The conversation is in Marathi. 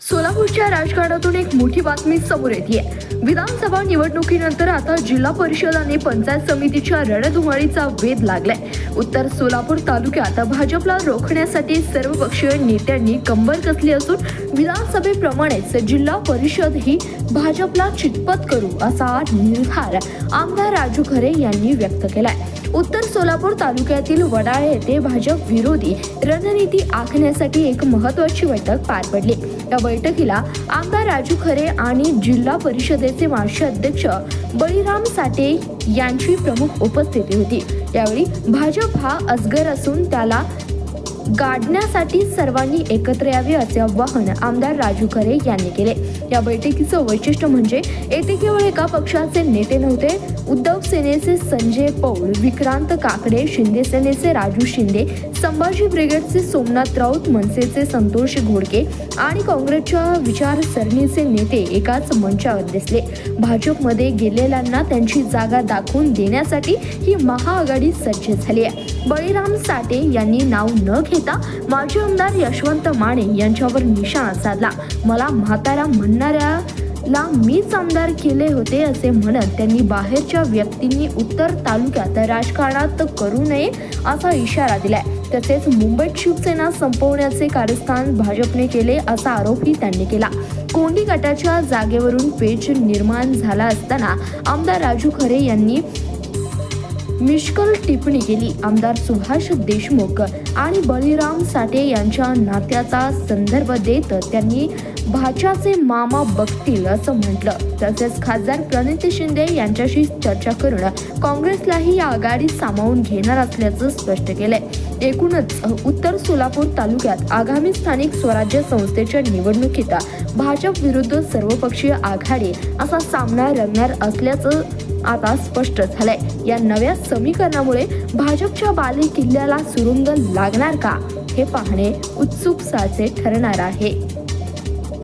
सोलापूरच्या राजकारणातून एक मोठी बातमी समोर येते विधानसभा निवडणुकीनंतर आता जिल्हा परिषद आणि पंचायत समितीच्या रणधुमाळीचा वेध लागलाय. उत्तर सोलापूर तालुक्यात भाजपला रोखण्यासाठी सर्वपक्षीय नेत्यांनी कंबर कसली असून विधानसभेप्रमाणेच जिल्हा परिषद ही भाजपला चितपत करू असा निर्धार आमदार राजू खरे यांनी व्यक्त केलाय. उत्तर सोलापूर तालुक्यातील वडाळे येथे भाजप विरोधी रणनीती आखण्यासाठी एक महत्वाची बैठक पार पडली. या बैठकीला आमदार राजू खरे आणि जिल्हा परिषदेचे माजी अध्यक्ष बळीराम साठे यांची प्रमुख उपस्थिती होती. यावेळी भाजप हा अजगर असून त्याला गाडण्यासाठी सर्वांनी एकत्र यावे असे आवाहन आमदार राजू खरे यांनी केले. या बैठकीचं वैशिष्ट्य म्हणजे येथे केवळ एका पक्षाचे नेते नव्हते. उद्धव सेनेचे संजय पौल विक्रांत काकडे शिंदे सेनेचे राजू शिंदे संभाजी ब्रिगेडचे सोमनाथ राऊत मनसेचे संतोष घोडके आणि काँग्रेसच्या विचारसरणीचे नेते एकाच मंचावर दिसले. भाजपमध्ये गेलेल्यांना त्यांची जागा दाखवून देण्यासाठी ही महाआघाडी सज्ज झाली आहे. बळीराम साठे यांनी नाव न घेता माजी आमदार यशवंत माने यांच्यावर निशाणा साधला. मला म्हातारा म्हणणाऱ्या ला मीच आमदार केले होते असे म्हणत त्यांनी बाहेरच्या व्यक्तींनी उत्तर तालुक्यात राजकारणात करू नये असा इशारा दिलाय. तसेच मुंबईत शिवसेना संपवण्याचे कार्यस्थान भाजपने केले असा आरोपही त्यांनी केला. कोंडी गटाच्या जागेवरून पेच निर्माण झाला असताना आमदार राजू खरे यांनी मिश्कल टिप्पणी केली आमदार सुभाष देशमुख आणि बळीराम साठे यांच्या नात्याचा संदर्भ देत त्यांनी भाच्याचे मामा बघतील असं म्हटलं. तसेच खासदार प्रणित शिंदे यांच्याशी चर्चा करून काँग्रेसलाही या आघाडीत सामावून घेणार असल्याचं स्पष्ट केलंय. एकूणच उत्तर सोलापूर तालुक्यात आगामी स्थानिक स्वराज्य संस्थेच्या निवडणुकीत भाजप विरुद्ध सर्वपक्षीय आघाडी असा सामना रंगणार असल्याचं आता स्पष्ट झालंय. या नव्या समीकरणामुळे भाजपच्या बाले किल्ल्याला सुरुंग लागणार का? हे पाहणे उत्सुकसाचे ठरणार आहे.